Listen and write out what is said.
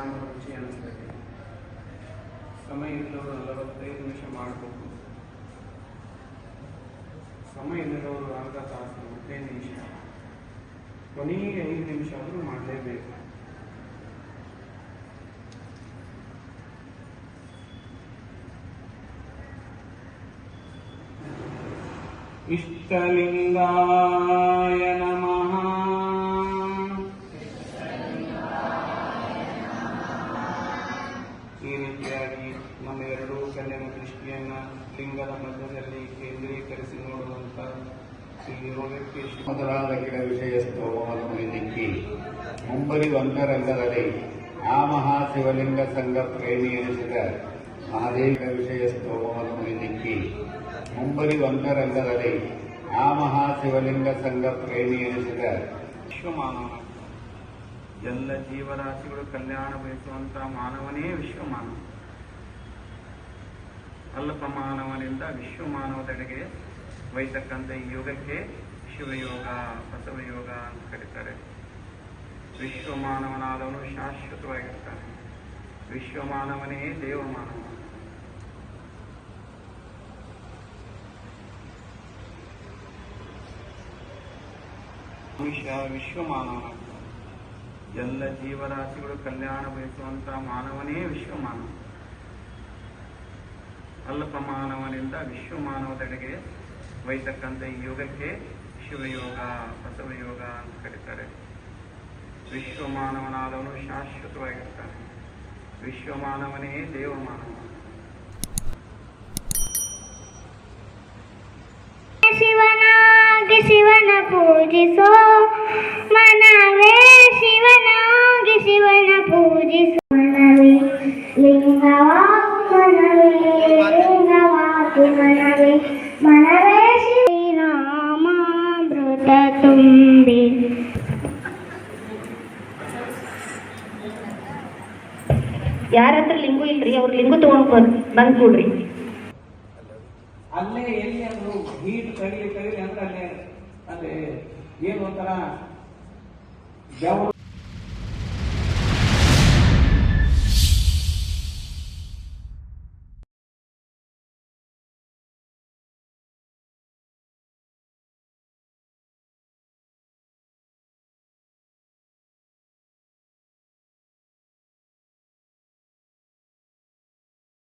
ಪರಿಣಾಮ ರುಚಿ ಅನಿಸ್ತದೆ ಸಮಯ ಇಲ್ಲವರು ನಲವತ್ತೈದು ನಿಮಿಷ ಮಾಡಬೇಕು. ಸಮಯ ಇಲ್ಲದವರು ಅರ್ಧ ತಾಸು ಹದಿನೈದು ನಿಮಿಷ. ಕೊನೆಗೆ ಐದು ನಿಮಿಷ ಆದರೂ ಮಾಡಲೇಬೇಕು. ಇಷ್ಟಲಿಂಗಾಯ ನಮಃ ದೃಷ್ಟಿಯನ್ನ ಲಿಂಗದ ಮಧ್ಯದಲ್ಲಿ ಕೇಂದ್ರೀಕರಿಸಿ ನೋಡುವಂತ ಮೊದಲಾದ ಗಿಡ ವಿಷಯ ಸ್ತೋಮವನ್ನು ಮುಂಬರಿ ಒಂದರಂಗದಲ್ಲಿ ಆ ಮಹಾಶಿವಲಿಂಗ ಸಂಘ ಪ್ರೇಮಿ ಎನಿಸಿದ ಮಹಾದೇವ ವಿಷಯ ಸ್ತೋಮವನ್ನು ನಿಕ್ಕಿ ಮುಂಬರಿ ಒಂದರಂಗದಲ್ಲಿ ಆ ಮಹಾಶಿವಲಿಂಗ ಸಂಘ ಪ್ರೇಮಿ ಎನಿಸಿದ ವಿಶ್ವಮಾನವ ಎಲ್ಲ ಜೀವರಾಶಿಗಳು ಕಲ್ಯಾಣ ಬಯಸುವಂತಹ ಮಾನವನೇ ವಿಶ್ವಮಾನವ. ಅಲ್ಪ ಮಾನವನಿಂದ ವಿಶ್ವಮಾನವದೆಡೆಗೆ ಒಯ್ತಕ್ಕಂಥ ಈ ಯೋಗಕ್ಕೆ ಶಿವಯೋಗ, ಬಸವಯೋಗ ಅಂತ ಕರೀತಾರೆ. ವಿಶ್ವಮಾನವನಾದವನು ಶಾಶ್ವತವಾಗಿರ್ತಾನೆ. ವಿಶ್ವಮಾನವನೇ ದೇವಮಾನವ. ಮನುಷ್ಯ ವಿಶ್ವಮಾನವನಾಗ್ತಾನೆ ಎಲ್ಲ ಜೀವರಾಶಿಗಳು ಕಲ್ಯಾಣ ಬಯಸುವಂತ ಮಾನವನೇ ವಿಶ್ವಮಾನವ. ಅಲ್ಪ ಮಾನವನಿಂದ ವಿಶ್ವಮಾನವದೆಡೆಗೆ ಒಯ್ತಕ್ಕಂಥ ಈ ಯೋಗಕ್ಕೆ ಶಿವಯೋಗ, ಬಸವಯೋಗ ಅಂತ ಕರೀತಾರೆ. ವಿಶ್ವಮಾನವನಾದವನು ಶಾಶ್ವತವಾಗಿರ್ತಾನೆ. ವಿಶ್ವಮಾನವನೇ ದೇವಮಾನವ ಶಿವನಾಗಿ ಶಿವನ ಪೂಜಿಸೋ, ಮನವೇ ಶಿವನಾಗಿ ಶಿವನ ಪೂಜಿಸೋ. ಮನವೇ ಮನವೇ ಶ್ರೀರಾಮಾಮೃತ ತುಂಬಿ. ಯಾರ ಹತ್ರ ಲಿಂಗು ಇಲ್ರಿ? ಅವ್ರ ಲಿಂಗು ತಗೊಂಡ್ ಬಂದ್ ಕೊಡ್ರಿ ಅಲ್ಲೇ ಎಲ್ಲಿ ಅದು ಹೀಟ್ ತಗಲಿ ತಗಲಿ ಅಂದ್ರೆ ಅಲ್ಲೇ ಅಲ್ಲಿ ಏನು ಒಂಥರ ಬೆವರು